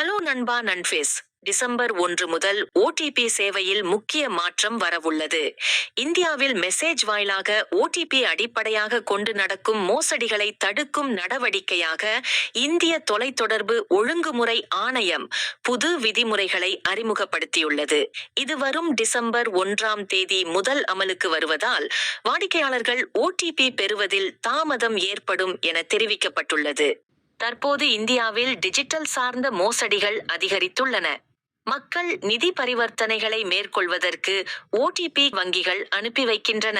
Hello நண்பா நன்ஃபேஸ் December ஒன்று முதல் ஓடிபி சேவையில் முக்கிய மாற்றம் வரவுள்ளது. இந்தியாவில் மெசேஜ் வாயிலாக ஓடிபி அடிப்படையாக கொண்டு நடக்கும் மோசடிகளை தடுக்கும் நடவடிக்கையாக இந்திய தொலைத்தொடர்பு ஒழுங்குமுறை ஆணையம் புது விதிமுறைகளை அறிமுகப்படுத்தியுள்ளது. இது வரும் டிசம்பர் ஒன்றாம் தேதி முதல் அமலுக்கு வருவதால் வாடிக்கையாளர்கள் ஓடிபி பெறுவதில் தாமதம் ஏற்படும் என தெரிவிக்கப்பட்டுள்ளது. தற்போது இந்தியாவில் டிஜிட்டல் சார்ந்த மோசடிகள் அதிகரித்துள்ளன. மக்கள் நிதி பரிவர்த்தனைகளை மேற்கொள்வதற்கு ஓடிபி வங்கிகள் அனுப்பி வைக்கின்றன.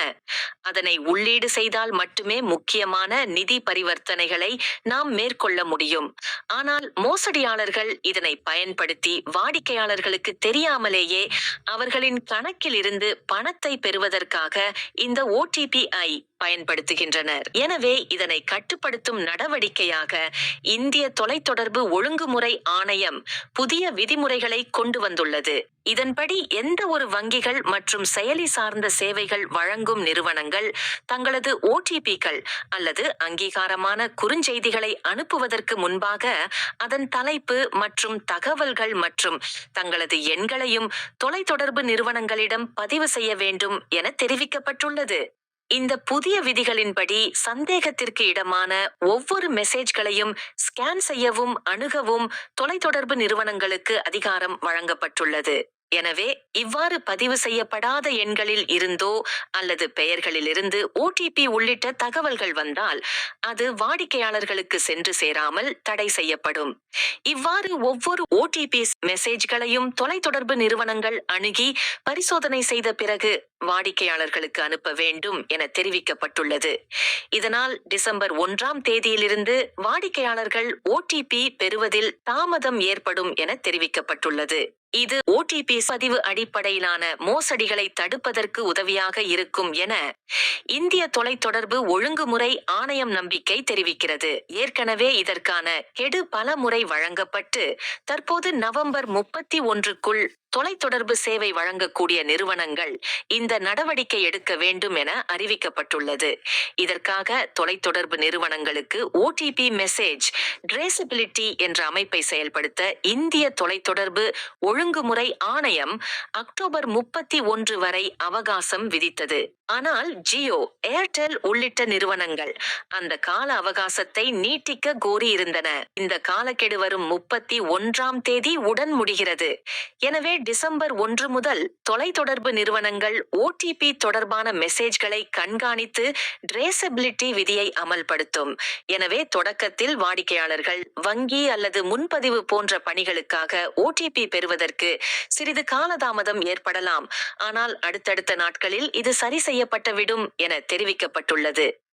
அதனை உள்ளீடு செய்தால் மட்டுமே முக்கியமான நிதி பரிவர்த்தனைகளை நாம் மேற்கொள்ள முடியும். ஆனால் மோசடியாளர்கள் இதனை பயன்படுத்தி வாடிக்கையாளர்களுக்கு தெரியாமலேயே அவர்களின் கணக்கில் இருந்து பணத்தை பெறுவதற்காக இந்த ஓடிபிஐ பயன்படுத்துகின்றனர். எனவே இதனை கட்டுப்படுத்தும் நடவடிக்கையாக இந்திய தொலைத்தொடர்பு ஒழுங்குமுறை ஆணையம் புதிய விதிமுறைகளை கொண்டு வந்துள்ளது. இதன்படி எந்த ஒரு வங்கிகள் மற்றும் செயலி சார்ந்த சேவைகள் வழங்கும் நிறுவனங்கள் தங்களது ஓடிபிக்கள் அல்லது அங்கீகாரமான குறுஞ்செய்திகளை அனுப்புவதற்கு முன்பாக அதன் தலைப்பு மற்றும் தகவல்கள் மற்றும் தங்களது எண்களையும் தொலைத்தொடர்பு நிறுவனங்களிடம் பதிவு செய்ய வேண்டும் என தெரிவிக்கப்பட்டுள்ளது. இந்த புதிய விதிகளின்படி சந்தேகத்திற்கு இடமான ஒவ்வொரு மெசேஜ்களையும் ஸ்கேன் செய்யவும் அணுகவும் தொலைத்தொடர்பு நிறுவனங்களுக்கு அதிகாரம் வழங்கப்பட்டுள்ளது. எனவே இவ்வாறு பதிவு செய்யப்படாத எண்களில் இருந்தோ அல்லது பெயர்களிலிருந்து ஓடிபி உள்ளிட்ட தகவல்கள் வந்தால் அது வாடிக்கையாளர்களுக்கு சென்று சேராமல் தடை செய்யப்படும். இவ்வாறு ஒவ்வொரு ஓடிபி மெசேஜ்களையும் தொலைத்தொடர்பு நிறுவனங்கள் அணுகி பரிசோதனை செய்த பிறகு வாடிக்கையாளர்களுக்கு அனுப்ப வேண்டும் என தெரிவிக்கப்பட்டுள்ளது. இதனால் டிசம்பர் ஒன்றாம் தேதியிலிருந்து வாடிக்கையாளர்கள் ஓடிபி பெறுவதில் தாமதம் ஏற்படும் என தெரிவிக்கப்பட்டுள்ளது. இது ஓடிபி பதிவு அடிப்படையிலான மோசடிகளை தடுப்பதற்கு உதவியாக இருக்கும் என இந்திய தொலைத்தொடர்பு ஒழுங்குமுறை ஆணையம் நம்பிக்கை தெரிவிக்கிறது. ஏற்கனவே இதற்கான கெடு பல முறை வழங்கப்பட்டு தற்போது நவம்பர் முப்பத்தி ஒன்றுக்குள் தொலைத்தொடர்பு சேவை வழங்கக்கூடிய நிறுவனங்கள் இந்த நடவடிக்கை எடுக்க வேண்டும் என அறிவிக்கப்பட்டுள்ளது. இதற்காக தொலைத்தொடர்பு நிறுவனங்களுக்கு ஓடிபி மெசேஜ் ட்ரேசபிலிட்டி என்ற அமைப்பை செயல்படுத்த இந்திய தொலைத்தொடர்பு ஒழுங்குமுறை ஆணையம் அக்டோபர் முப்பத்தி ஒன்று வரை அவகாசம் விதித்தது. ஆனால் ஜியோ ஏர்டெல் உள்ளிட்ட நிறுவனங்கள் அந்த கால அவகாசத்தை நீட்டிக்க கோரியிருந்தன. இந்த காலக்கெடு வரும் முப்பத்தி ஒன்றாம் தேதி உடன் முடிகிறது. எனவே டிசம்பர் ஒன்று முதல் தொலைத்தொடர்பு நிறுவனங்கள் ஓடிபி தொடர்பான மெசேஜ்களை கண்காணித்து ட்ரேசபிலிட்டி விதியை அமல்படுத்தும். எனவே தொடக்கத்தில் வாடிக்கையாளர்கள் வங்கி அல்லது முன்பதிவு போன்ற பணிகளுக்காக ஓடிபி பெறுவதற்கு சிறிது காலதாமதம் ஏற்படலாம். ஆனால் அடுத்தடுத்த நாட்களில் இது சரி செய்ய செய்யப்பட்டுவிடும் என தெரிவிக்கப்பட்டுள்ளது.